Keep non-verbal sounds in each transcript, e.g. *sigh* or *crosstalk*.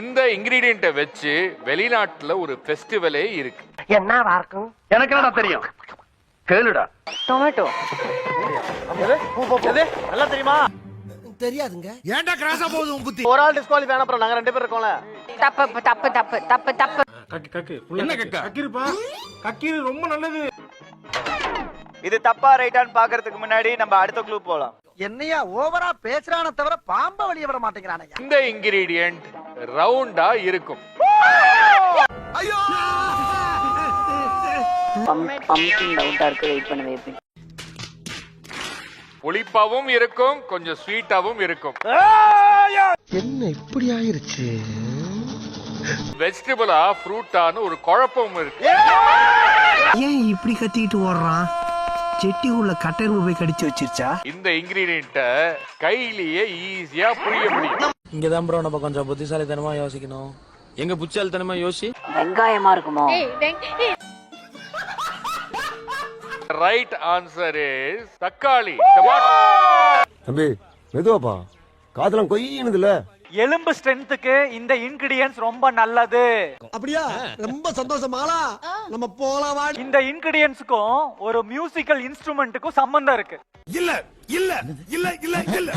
இந்த இன்கிரீடியண்ட்டை வச்சு வெளிநாட்டுல ஒரு ஃபெஸ்டிவலே இருக்கு. என்னவா இருக்கும்? எனக்கு என்னடா தெரியும்? கேளுடா. டொமேட்டோ நல்லா தெரியுமா? தெரியாதுங்க. ஏன்டா கிராஸா போகுது உன் புத்தி? ஒரு ஆள் டிஸ்குவாலிஃபை அப்புறம் நாங்க ரெண்டு பேர் இருக்கோம்ல. தப்பு தப்பு தப்பு தப்பு தப்பு. என்ன கக்கா. கக்கிருப்பா. கக்கீரு ரொம்ப நல்லது. இது தப்பா ரைட்டான்னு பாக்குறதுக்கு முன்னாடி நம்ம அடுத்த க்ளூ போலாம். என்னையா ஓவரா பேசுறான தவிர பாம்ப வெளிய விட மாட்டேங்கிறானயா இந்த இன்கிரீடியன்ட் ரவுண்டா இருக்கும். புளிப்பாவும் இருக்கும் கொஞ்சம் ஸ்வீட்டாவும் இருக்கும். என்ன இப்படி ஆயிருச்சு? வெஜிடபிளா ஃப்ரூட்டான்னு ஒரு குழப்பம் இருக்கு. ஏன் இப்படி கத்திக்கிட்டு ஓடுறான்? செட்டி உள்ள கட்டெரும்பு போய் கடிச்சு வச்சிருச்சா? இந்த இன்கிரீடியண்ட்டை கையிலேயே ஈஸியா புரிய முடியும். இங்கதான் ப்ரோ நம்ம கொஞ்சம் புத்திசாலித்தனமா யோசிக்கணும். எங்க புத்திசாலித்தனமா யோசி? வெங்காயமா இருக்குமோ? ரைட் ஆன்சர் இஸ் தக்காளி. தம்பி மெதுவாப்பா. காதெல்லாம் கொய்யினதுல. எலும்பு ஸ்ட்ரென்த்துக்கு இந்த இன்கிரிடியன்ஸ் ரொம்ப நல்லது. அப்படியா? ரொம்ப சந்தோஷமாலா நம்ம போலாம் வாடி. இந்த இன்கிரிடியன்ஸுக்கும் ஒரு மியூசிக்கல் இன்ஸ்ட்ருமெண்ட்டுக்கும் சம்பந்தம் இருக்கு. இல்ல இல்ல இல்ல இல்ல இல்ல.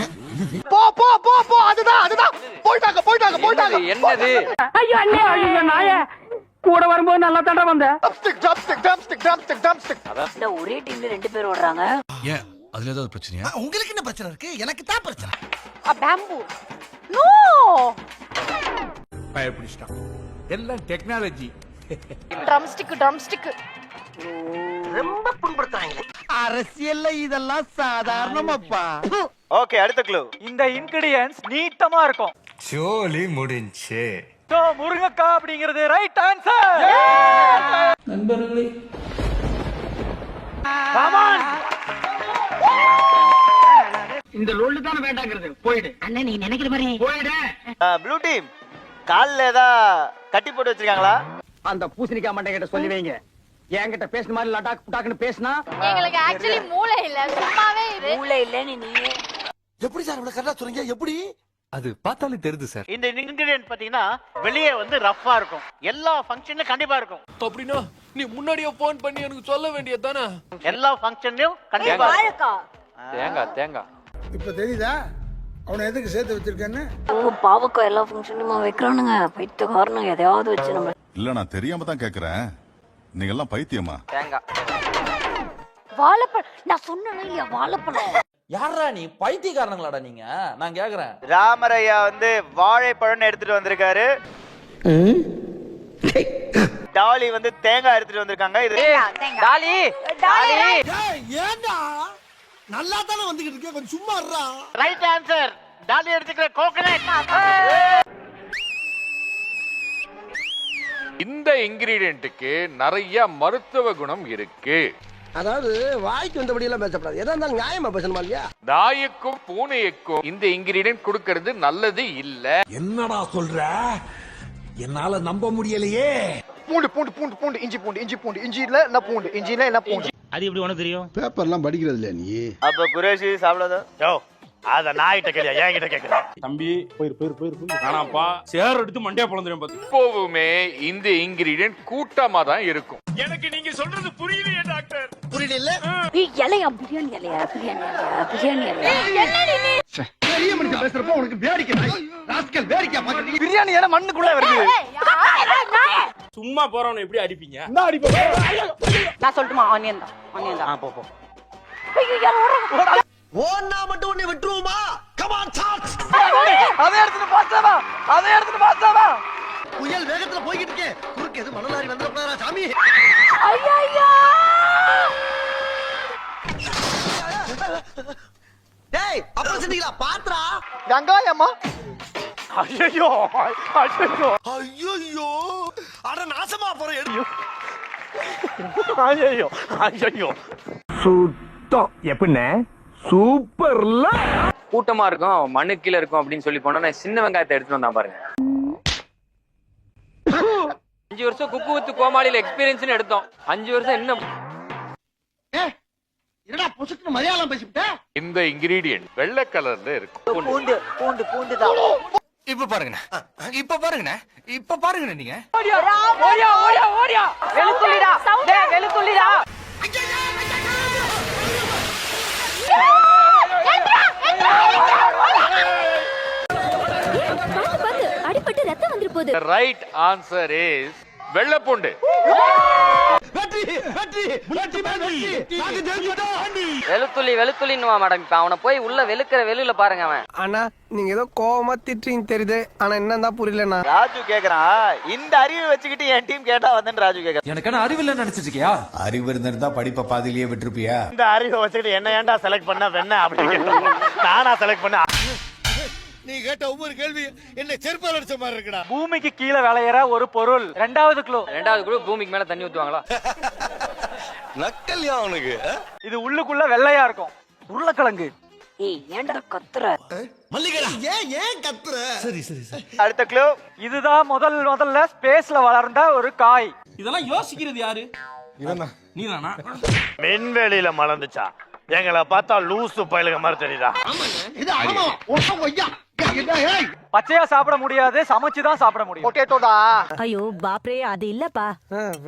போ போ போ போ. அதுதான் என்னது? ஐயோ அண்ணே. ஐயோ நாயே. கூட வரும்போது நல்லா தட வந்தேன். Drumstick drumstick drumstick drumstick drumstick இந்த ஒரே டீம்ல ரெண்டு பேர் ஓடுறாங்க. ஏன்? அதுல ஏதாவது பிரச்சனையா? உங்களுக்கு என்ன பிரச்சனை இருக்கு? எனக்கு தான் பிரச்சனை. பேம்பு நோ பயப்பிடிச்சிட்டான். எல்லாம் technology drum stick drum stick ரொம்ப புண்படுத்துறாங்க அரசியல்ல இதெல்லாம் சாதாரணமாப்பா. ஓகே அடுத்த க்ளூ இந்த இன்கிரிடியன்ஸ் நீட்டமா இருக்கும். சோலி முடிஞ்சே. So, முருங்கக்காய் அப்படிங்கிறது ரைட் ஆன்சர் நண்பர்களே. இந்த லொல்லு தானே வேண்டாங்கிறது. போயிடு. அண்ணே நீ நினைக்கிற மாதிரி. போயிடு. ப்ளூ டீம் கால்ல ஏதா கட்டி போட்டு வச்சிருக்காங்களா? அந்த பூசணிக்காய் மண்டை கிட்ட சொல்லி வைங்க. என்கிட்ட பேசுன மாதிரி லடாக் புட்டாக்குன்னு பேசினா? எங்களுக்கு ஆக்சுவலி மூளை இல்ல. சும்மாவே மூளை இல்ல நீ எப்படி சார் இவ்வளவு கரெக்டா சொல்றீங்க எப்படி? அது பார்த்தாலே தெரியுது சார். இந்த இன்கிரிடியன்ட் பாத்தீங்கன்னா வெளியே வந்து ரஃப்பா இருக்கும். எல்லா ஃபங்க்ஷன்லயும் கண்டிப்பா இருக்கும். அப்படின்னா நீ முன்னாடியே போன் பண்ணி எனக்கு சொல்ல வேண்டியது தானே? எல்லா ஃபங்க்ஷன்லயும் கண்டிப்பா இருக்கும். தேங்காய் தேங்காய். இப்ப தெரியுதா? அவனை எதுக்கு சேர்த்து வச்சிருக்கேன்னு? உங்க பாவக்கா எல்லா ஃபங்க்ஷனுமா வைக்கிறானுங்க. பைத்த காரணம் எதையாவது வச்சு நம்ம இல்ல நான் தெரியாம தான் கேக்குறேன். நீங்க எல்லாம் பைத்தியமா? வாழைப்பழம். நான் சொன்னேன் இல்லையா வாழைப்பழம்? யாரா நீ? பைத்தியக்காரங்களாடா நீங்க? நான் கேக்குறேன். ராமரையா வந்து வாழைப்பழம்னு எடுத்துட்டு வந்திருக்காரு. டாலி வந்து தேங்காய் எடுத்துட்டு வந்திருக்காங்க. இது டாலி! டாலி! ஏண்டா? நல்லா தானே வந்துகிட்டு இருக்கேன் கொஞ்சம் சும்மா இருடா. ரைட் ஆன்சர் டாலி எடுத்துக்கிற கோகனட் இந்த இன்கிரீடியண்ட்டுக்கு நிறைய மருத்துவ குணம் இருக்கு. அதாவது வாய்க்கு வந்தபடி எல்லாம் பேசப்படாது. எதா இருந்தாலும் நியாயமா பேசணுமா இல்லையா? நாய்க்கும் பூனைக்கும் இந்த இன்கிரீடியன்ட் கொடுக்கறது நல்லது இல்ல. என்னடா சொல்ற? என்னால நம்ப முடியலையே. பூண்டு பூண்டு பூண்டு பூண்டு இஞ்சி பூண்டு இஞ்சி பூண்டு. இஞ்சி இல்ல என்ன பூண்டு? இஞ்சில என்ன பூண்டு? அது எப்படி உனக்கு தெரியும்? பேப்பர்லாம் படிக்கிறது இல்லையா நீ? அப்ப குரேஷி சாப்பிடாத. யோ அத நான் கிட்ட கேக்குறியா என் கிட்ட கேக்குறேன் தம்பி போயிரு போயிரு போயிரு வேணாம்ப்பா சேர் எடுத்து மண்டையா பிளந்துரும் பாத்து. எப்பவுமே இந்த இன்கிரீடியன்ட் கூட்டமா தான் இருக்கும். புரியல. ஏய், இலையா பிரியாணி இலையா பிரியாணி இலையா பிரியாணி இலையா? பெரிய மனுஷன் பேசுறப்ப உனக்கு வேடிக்கை ராஸ்கல் வேடிக்கை பாக்குறீங்க பிரியாணி ஏன்னா மண்ணுக்குள்ள வருது. சும்மா போறவன எப்படி அடிப்பீங்க? என்ன அடிப்போம். நான் சொல்லட்டுமா? ஆனியன் தான். ஆனியன் தான். போ போ. ஓன்னா மட்டும் உன்னை விட்டுருவோமா? கமான் சார்ஜ் அதை எடுத்துட்டு பாஸ்தாவா அதை எடுத்துட்டு பாஸ்தாவா புயல் வேகத்துல போய்கிட்டு இருக்கேன் குறுக்கு எது மணலாரி வந்துடக்கூடாதா சாமி? டேய் அப்புறம் செஞ்சீங்களா பாத்ரா வெங்காயம்மா ஐயோ ஐயோ ஐயோ அட நாசமா போற எடு. ஐயோ. ஐயோ சுத்தம். எப்படின்னு சூப்பர்ல. கூட்டமா இருக்கும் மண்ணு கீழ இருக்கும் அப்படின்னு சொல்லி போனா நான் சின்ன வெங்காயத்தை எடுத்துட்டு வந்தான் பாருங்க. அஞ்சு வருஷம் குக்கு வித்து கோமாளியில எக்ஸ்பீரியன்ஸ் எடுத்தோம். அஞ்சு வருஷம் என்ன என்னடா பொசுக்கு மலையாளம் பேசிவிட்ட? இந்த இன்கிரீடியன்ட் வெள்ளை கலர்ல இருக்கும். பூண்டு பூண்டு பூண்டு தான் இப்ப பாருங்கண்ணே. இப்ப பாருங்கண்ணே. இப்ப பாருங்கண்ணே நீங்க. ஓடியா ஓடியா ஓடியா. வெளுத்துள்ளிடா. டேய் வெளுத்துள்ளிடா பாத்து பாத்து அடிபட்டு ரத்தம் வந்துரு போகுது. ரைட் ஆன்சர் இஸ் வெள்ளப்பூண்டு. வெற்றி வெற்றி வெற்றி வெற்றி. நாங்க ஜெயிச்சிட்டோம். வெளுத்துள்ளி வெளுத்துள்ளின்னுவா மேடம் இப்ப அவனை போய் உள்ள வெளுக்கிற வெளியில பாருங்க அவன். அண்ணா நீங்க ஏதோ கோவமா திட்டுறீங்க தெரியுது. ஆனா என்னதான் புரியலண்ணா. ராஜு கேக்குறான் இந்த அறிவை வச்சுக்கிட்டு என் டீம் கேட்டா வந்தேன்னு ராஜு கேக்குறான் எனக்கான அறிவில்லை நினைச்சிட்டு இருக்கியா? அறிவு இருந்திருந்தா படிப்பை பாதியிலேயே விட்டுருப்பியா? இந்த அறிவை வச்சுக்கிட்டு என்ன ஏன்டா செலக்ட் பண்ண வெண்ண அப்படின்னு கேட்டான் நானா செலக்ட் பண்ண நீ கேட்ட ஒவ்வொரு கேள்வி என்ன செருப்பால் அடிச்ச மாதிரி இருக்குடா. பூமிக்கு கீழே விளையிற ஒரு பொருள். ரெண்டாவது க்ளூ ரெண்டாவது குரூப் பூமிக்கு மேல தண்ணி ஊத்துவாங்களா? *laughs* நக்கல்யா அவனுக்கு இது உள்ளுக்குள்ள வெள்ளையா இருக்கும். உருளைக்கிழங்கு. ஏய் ஏன்டா கத்துற? மல்லிகடா. ஏன் ஏன் கத்துற? சரி சரி சரி. அடுத்த க்ளூ இதுதான் முதல் முதல்ல ஸ்பேஸ்ல வளர்ந்த ஒரு காய். இதெல்லாம் யோசிக்கிறது யாரு? நீதானா? விண்வெளியில மலர்ந்துச்சா எங்களை பார்த்தா லூசு பயலுக மாதிரி தெரியுதா? இது ஆமா. ஏய் பச்சையா சாப்பிட முடியாது சமைச்சு தான் சாப்பிட முடியும். பொட்டேட்டோடா. ஐயோ பாப்ரே அது இல்லப்பா.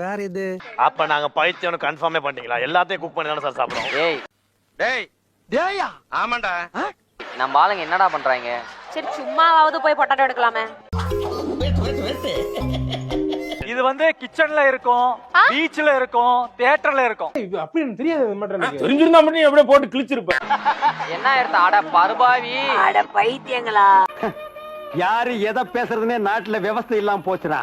வேற இது? அப்ப நாங்க பைத்தியம்னு கன்ஃபார்மே பண்ணிட்டீங்களா? எல்லாத்தையும் குக் பண்ணி தானே சார் சாப்பிடுறோம். ஏய் டேய்! டேயா? ஆமாண்டா. நம்ம ஆளுங்க என்னடா பண்றாங்க? சரி சும்மாவாவது போய் பொட்டாட்டோ எடுக்கலாமே. இது வந்து கிச்சன்ல இருக்கும் பீச்ல இருக்கும் தியேட்டர்ல இருக்கும். அப்படி எனக்கு தெரியாது தெரிஞ்சிருந்தா மட்டும் நீ அப்படியே போட்டு கிழிச்சிருப்ப. என்ன எடுத்த? அட பருபாவி அட பைத்தியங்களா. யாரு எதை பேசுறதுனே நாட்டுல விவசாயம் இல்லாம போச்சுடா.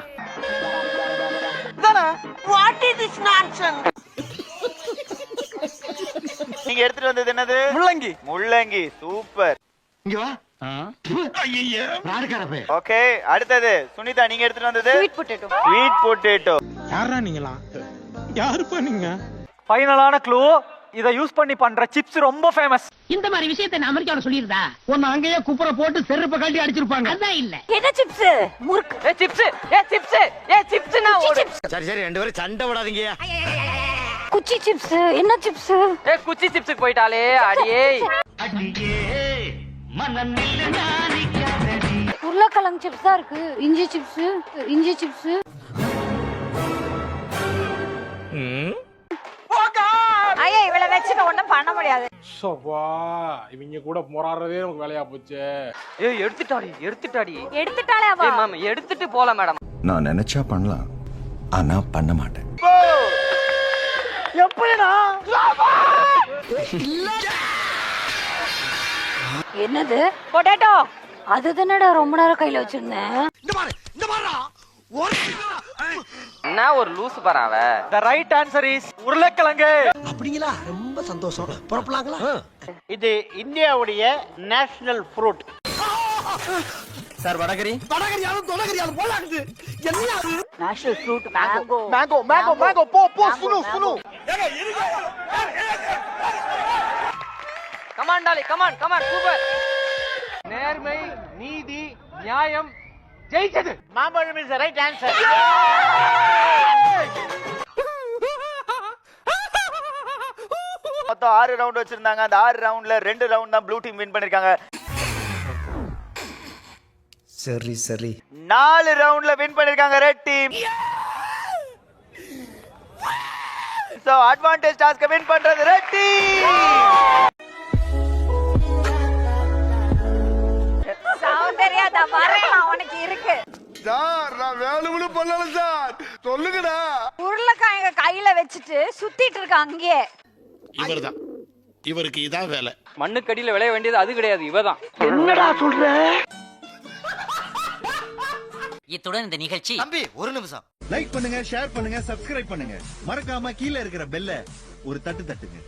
நீங்க எடுத்துட்டு வந்தது என்னது? முள்ளங்கி. முள்ளங்கி சூப்பர். இங்க வா. ஓகே அடுத்தது. சுனிதா நீங்க எடுத்துட்டு வந்தது? ஸ்வீட் பொட்டேட்டோ ஸ்வீட் பொட்டேட்டோ யாரா நீங்களா? யாருப்பா நீங்க? ஃபைனலான க்ளூ இத யூஸ் பண்ணி பண்ற சிப்ஸ் ரொம்ப ஃபேமஸ் இந்த மாதிரி விஷயத்தை நான் அமெரிக்காவில சொல்லியிருந்தா உன்னை அங்கேயே குப்புற போட்டு செருப்ப கழட்டி அடிச்சிருப்பாங்க. அதான் இல்ல. என்ன சிப்ஸ் முறுக்கு. ஏ சிப்ஸ் ஏ சிப்ஸ் ஏ சிப்ஸ் நான் சரி சரி ரெண்டு பேரும் சண்டை விடாதீங்க குச்சி சிப்ஸ் என்ன சிப்ஸ் ஏ குச்சி சிப்ஸுக்கு போயிட்டாலே அடியே. உருளைக்கிழங்கு சிப்ஸ் தான் இருக்கு. இஞ்சி சிப்ஸ் இஞ்சி சிப்ஸ் ஐயா இவளை வச்சுட்டு ஒண்ணும் பண்ண முடியாது. சோபா இவங்க கூட போராடுறதே நமக்கு வேலையா போச்சு. ஏய் எடுத்துட்டாடி எடுத்துட்டாடி. அவ. ஏய் மேம் எடுத்துட்டு போல மேடம். நான் நினைச்சா பண்ணலாம் ஆனா பண்ண மாட்டேன். என்னது? பொட்டேட்டோ அது தானடா ரொம்ப நேரம் கையில வச்சிருந்தேன். இந்த பாரு இந்த பாருடா. ஒரு என்ன ஒரு லூசு பாரு அவ த ரைட் ஆன்சர் இஸ் உருளைக்கிழங்கு. அப்படிங்களா? ரொம்ப சந்தோஷம். புறப்படலாங்களா? இது இந்தியாவுடைய நேஷனல் ஃப்ரூட் சார் வடகரி. வடகரியாலும் தொடகரியாலும் போலாக்குது. என்ன அது? National fruit mango mango mango mango போ போ சுனு சுனு. Come on tally come on come on super நேர்மை நீதி நியாயம் ஜெயிச்சது. மாம்பழம் இஸ் ரைட் ஆன்சர் மொத்தம் ஆறு ரவுண்ட் வச்சிருந்தாங்க. அந்த ஆறு ரவுண்ட்ல ரெண்டு ரவுண்ட் தான் ப்ளூ டீம் வின் பண்ணிருக்காங்க. சரி சரி. நாலு ரவுண்ட்ல வின் பண்ணிருக்காங்க red team so advantage task win பண்றது ரெட் டீம் சார் நான் வேணும்னு பண்ணல சார். சொல்லுங்கடா. உருளைக்கிழங்க கையில வச்சுட்டு சுத்திட்டு இருக்க அங்கேயே. இவர்தான். இவருக்கு இதான் வேலை. மண்ணுக்கடியில விளைய வேண்டியது அது கிடையாது இவதான். இத்துடன் இந்த நிகழ்ச்சி தம்பி ஒரு நிமிஷம். லைக் பண்ணுங்க ஷேர் பண்ணுங்க சப்ஸ்கிரைப் பண்ணுங்க. மறக்காம கீழே இருக்கிற பெல்ல ஒரு தட்டு தட்டுங்க.